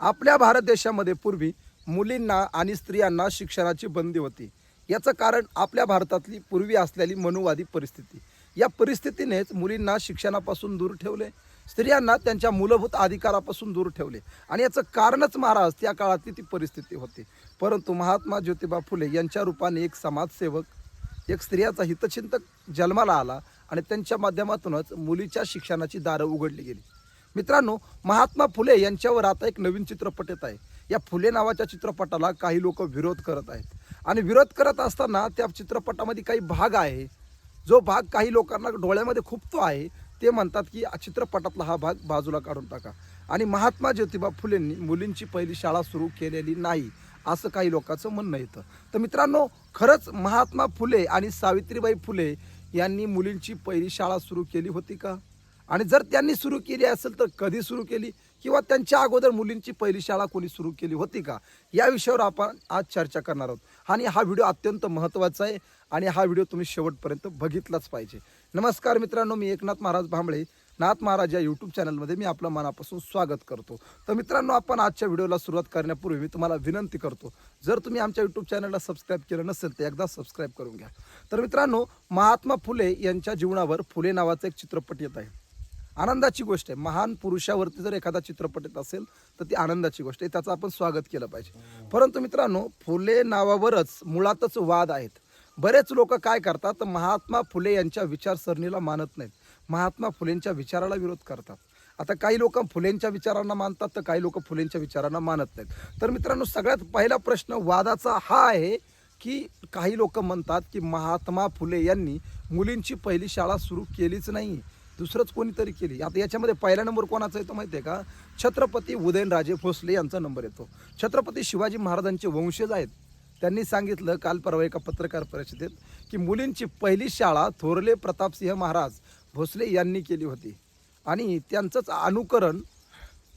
आपल्या भारत देशामध्ये पूर्वी मुलींना आणि स्त्रियांना शिक्षणाची बंदी होती. याचं कारण आपल्या भारतातली पूर्वी असलेली मनुवादी परिस्थिती. या परिस्थितीनेच मुलींना शिक्षणापासून दूर ठेवले. स्त्रियांना त्यांच्या मूलभूत अधिकारापासून दूर ठेवले. आणि याचं कारणच महाराज त्या काळातली ती परिस्थिती होती. परंतु महात्मा ज्योतिबा फुले यांच्या रूपाने एक समाजसेवक एक स्त्रियाचा हितचिंतक जन्माला आला आणि त्यांच्या माध्यमातूनच मुलीच्या शिक्षणाची दारं उघडली गेली. मित्रांनो महात्मा फुले यांच्यावर आता एक नवीन चित्रपट येत आहे. या फुले नावाच्या चित्रपटाला काही लोक विरोध करत आहेत. आणि विरोध करत असताना त्या चित्रपटामध्ये काही भाग आहे. जो भाग काही लोकांना डोळ्यामध्ये खुपतो आहे ते म्हणतात की चित्रपटातला हा भाग बाजूला काढून टाका. आणि महात्मा ज्योतिबा फुलेंनी मुलींची पहिली शाळा सुरू केलेली नाही असं काही लोकांचं म्हणणं येतं. तर मित्रांनो खरंच महात्मा फुले आणि सावित्रीबाई फुले यांनी मुलींची पहिली शाळा सुरू केली होती का? आणि जर त्यांनी सुरू केली असेल तर कधी सुरू केली? किंवा त्यांच्या अगोदर मुलींची पहिली शाळा कोणी सुरू केली होती का? या विषयावर आपण आज चर्चा करणार आहोत. आणि हा व्हिडिओ अत्यंत महत्त्वाचा आहे आणि हा व्हिडिओ तुम्ही शेवटपर्यंत बघितलाच पाहिजे. नमस्कार मित्रांनो मी एकनाथ महाराज भांबळे. नाथ महाराज या यूट्यूब चॅनलमध्ये मी आपलं मनापासून स्वागत करतो. तर मित्रांनो आपण आजच्या व्हिडिओला सुरुवात करण्यापूर्वी मी तुम्हाला विनंती करतो जर तुम्ही आमच्या यूट्यूब चॅनलला सबस्क्राईब केलं नसेल तर एकदा सबस्क्राईब करून घ्या. तर मित्रांनो महात्मा फुले यांच्या जीवनावर फुले नावाचा एक चित्रपट येत आहे. आनंदाची गोष्ट आहे. महान पुरुषावरती जर एखादा चित्रपट येत असेल तर ती आनंदाची गोष्ट आहे. त्याचं आपण स्वागत केलं पाहिजे. परंतु मित्रांनो फुले नावावरच मुळातच वाद आहेत. बरेच लोक काय करतात तर महात्मा फुले यांच्या विचारसरणीला मानत नाहीत. महात्मा फुलेंच्या विचाराला विरोध करतात. आता काही लोक फुलेंच्या विचारांना मानतात तर काही लोक फुलेंच्या विचारांना मानत नाहीत. तर मित्रांनो सगळ्यात पहिला प्रश्न वादाचा हा आहे की काही लोक म्हणतात की महात्मा फुले यांनी मुलींची पहिली शाळा सुरू केलीच नाही. दुसरंच कोणीतरी केली. आता याच्यामध्ये पहिला नंबर कोणाचा येतो माहिती आहे का? छत्रपती उदयनराजे भोसले यांचा नंबर येतो. छत्रपती शिवाजी महाराजांचे वंशज आहेत. त्यांनी सांगितलं काल परवा एका पत्रकार परिषदेत की मुलींची पहिली शाळा थोरले प्रतापसिंह महाराज भोसले यांनी केली होती. आणि त्यांचंच अनुकरण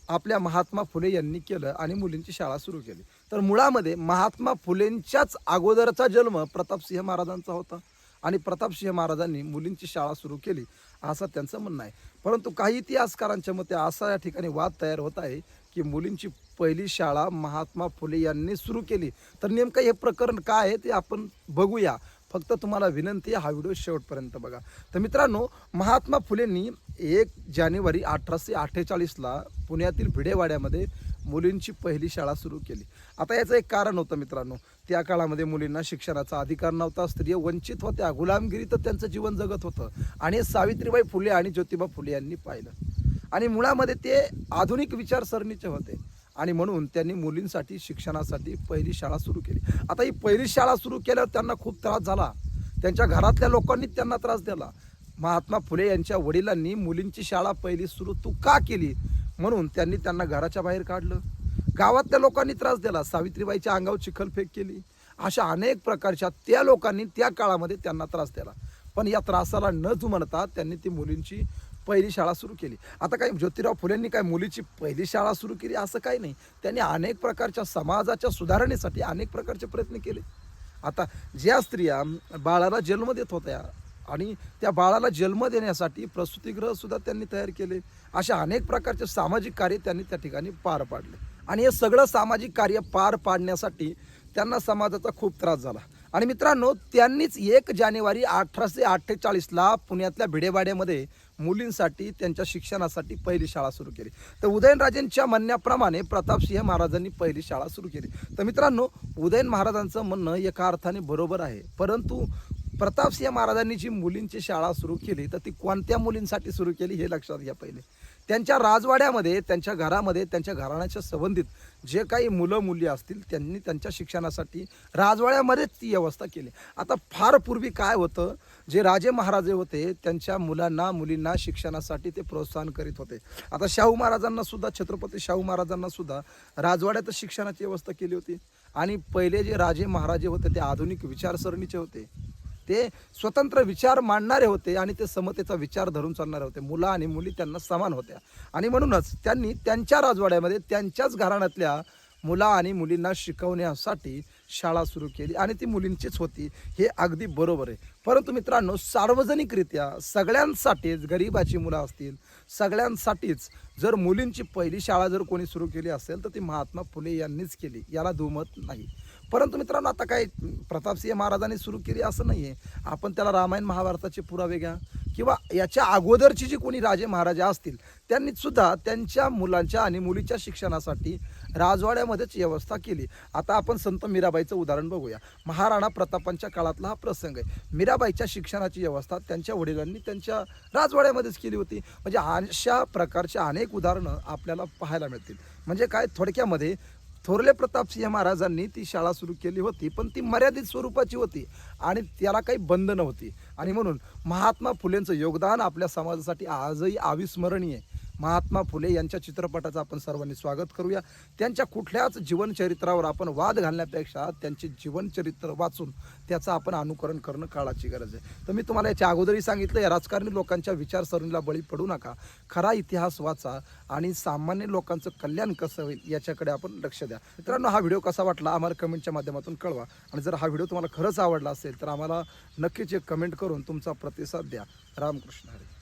आपल्या महात्मा फुले यांनी केलं आणि मुलींची शाळा सुरू केली. तर मुळामध्ये महात्मा फुलेंच्याच अगोदरचा जन्म प्रतापसिंह महाराजांचा होता. आणि प्रतापसिंह महाराजांनी मुलींची शाळा सुरू केली असं त्यांचं म्हणणं आहे. परंतु काही इतिहासकारांच्या मते असा या ठिकाणी वाद तयार होत आहे की मुलींची पहिली शाळा महात्मा फुले यांनी सुरू केली. तर नेमकं हे प्रकरण काय आहे ते आपण बघूया. फक्त तुम्हाला विनंती हा व्हिडिओ शेवटपर्यंत बघा. तर मित्रांनो महात्मा फुलेंनी एक जानेवारी अठराशे अठ्ठेचाळीसला पुण्यातील भिडेवाड्यामध्ये मुलींची पहिली शाळा सुरू केली. आता याचं एक कारण होतं मित्रांनो. त्या काळामध्ये मुलींना शिक्षणाचा अधिकार नव्हता स्त्रिया वंचित होत्या. गुलामगिरी तर त्यांचं जीवन जगत होतं. आणि हे सावित्रीबाई फुले आणि ज्योतिबा फुले यांनी पाहिलं. आणि मुळामध्ये ते आधुनिक विचारसरणीचे होते. आणि म्हणून त्यांनी मुलींसाठी शिक्षणासाठी पहिली शाळा सुरू केली. आता ही पहिली शाळा सुरू केल्यावर त्यांना खूप त्रास झाला. त्यांच्या घरातल्या लोकांनी त्यांना त्रास दिला. महात्मा फुले यांच्या वडिलांनी मुलींची शाळा पहिली सुरू तू का केली? म्हणून त्यांनी त्यांना घराच्या बाहेर काढलं. गावातल्या लोकांनी त्रास दिला. सावित्रीबाईच्या अंगावर चिखलफेक केली. अशा अनेक प्रकारच्या त्या लोकांनी त्या काळामध्ये त्यांना त्रास दिला. पण या त्रासाला न जुमानता त्यांनी ती मुलींची पहिली शाळा सुरू केली. आता काही ज्योतिराव फुलेंनी काय मुलीची पहिली शाळा सुरू केली असं काही नाही. त्यांनी अनेक प्रकारच्या समाजाच्या सुधारणेसाठी अनेक प्रकारचे प्रयत्न केले. आता ज्या स्त्रिया बाळाला जन्म देत होत्या आणि त्या बाळाला जन्म देण्यासाठी प्रसूतिगृहसुद्धा त्यांनी तयार केले. अशा अनेक प्रकारचे सामाजिक कार्य त्यांनी त्या ठिकाणी पार पाडले. आणि हे सगळं सामाजिक कार्य पार पाडण्यासाठी त्यांना समाजाचा खूप त्रास झाला. आणि मित्रांनो त्यांनीच एक जानेवारी अठराशे अठ्ठेचाळीसला पुण्यातल्या भिडेवाड्यामध्ये मुलींसाठी त्यांच्या शिक्षणासाठी पहिली शाळा सुरू केली. तर उदयनराजेंच्या म्हणण्याप्रमाणे प्रतापसिंह महाराजांनी पहिली शाळा सुरू केली. तर मित्रांनो उदयन महाराजांचं म्हणणं एका अर्थाने बरोबर आहे. परंतु प्रतापसिंह महाराजांनी जी मुलींची शाळा सुरू केली तर ती कोणत्या मुलींसाठी सुरू केली हे लक्षात घ्या पहिले. त्यांच्या राजवाड्यामध्ये त्यांच्या घरामध्ये त्यांच्या घराण्याच्या संबंधित जे काही मुलं मुली असतील त्यांनी त्यांच्या शिक्षणासाठी राजवाड्यामध्येच ती व्यवस्था केली. आता फार पूर्वी काय होतं जे राजे महाराजे होते त्यांच्या मुलांना मुलींना शिक्षणासाठी ते प्रोत्साहन करीत होते. आता शाहू महाराजांना सुद्धा छत्रपती शाहू महाराजांना सुद्धा राजवाड्यातच शिक्षणाची व्यवस्था केली होती. आणि पहिले जे राजे महाराजे होते ते आधुनिक विचारसरणीचे होते. ते स्वतंत्र विचार मांडणारे होते आणि ते समतेचा विचार धरून चालणारे होते. मुलं आणि मुली त्यांना समान होत्या. आणि म्हणूनच त्यांनी त्यांच्या राजवाड्यामध्ये त्यांच्याच घराण्यातल्या मुला आणि मुलींना शिकवण्यासाठी शाळा सुरू केली आणि ती मुलींचीच होती. हे अगदी बरोबर आहे. परंतु मित्रांनो सार्वजनिकरित्या सगळ्यांसाठीच गरिबाची मुलं असतील सगळ्यांसाठीच जर मुलींची पहिली शाळा जर कोणी सुरू केली असेल तर ती महात्मा फुले यांनीच केली. याला दुमत नाही. परंतु मित्रांनो आता काय प्रतापसिंह महाराजांनी सुरू केली असं नाही आहे आपण त्याला रामायण महाभारताचे पुरावे घ्या किंवा याच्या अगोदरची जी कोणी राजे महाराजा असतील त्यांनी सुद्धा त्यांच्या मुलांच्या आणि मुलीच्या शिक्षणासाठी राजवाड्यामध्येच व्यवस्था केली. आता आपण संत मीराबाईचं उदाहरण बघूया. महाराणा प्रतापांच्या काळातला हा प्रसंग आहे. मीराबाईच्या शिक्षणाची व्यवस्था त्यांच्या वडिलांनी त्यांच्या राजवाड्यामध्येच केली होती. म्हणजे अशा प्रकारच्या अनेक उदाहरणं आपल्याला पाहायला मिळतील. म्हणजे काय थोडक्यामध्ये थोरले प्रतापसिंह महाराजांनी ती शाळा सुरू केली होती पण ती मर्यादित स्वरूपाची होती आणि त्याला काही बंधनं नव्हती आणि म्हणून महात्मा फुलेंचं योगदान आपल्या समाजासाठी आजही अविस्मरणीय आहे. महात्मा फुले यांच्या चित्रपटाचं आपण सर्वांनी स्वागत करूया. त्यांच्या कुठल्याच जीवनचरित्रावर आपण वाद घालण्यापेक्षा त्यांचे जीवनचरित्र वाचून त्याचं आपण अनुकरण करणं काळाची गरज आहे. तर मी तुम्हाला याच्या अगोदरही सांगितलं या राजकारणी लोकांच्या विचारसरणीला बळी पडू नका. खरा इतिहास वाचा आणि सामान्य लोकांचं कल्याण कसं होईल याच्याकडे आपण लक्ष द्या. मित्रांनो हा व्हिडिओ कसा वाटला आम्हाला कमेंटच्या माध्यमातून कळवा. आणि जर हा व्हिडिओ तुम्हाला खरंच आवडला असेल तर आम्हाला नक्कीच एक कमेंट करून तुमचा प्रतिसाद द्या. रामकृष्ण हरी.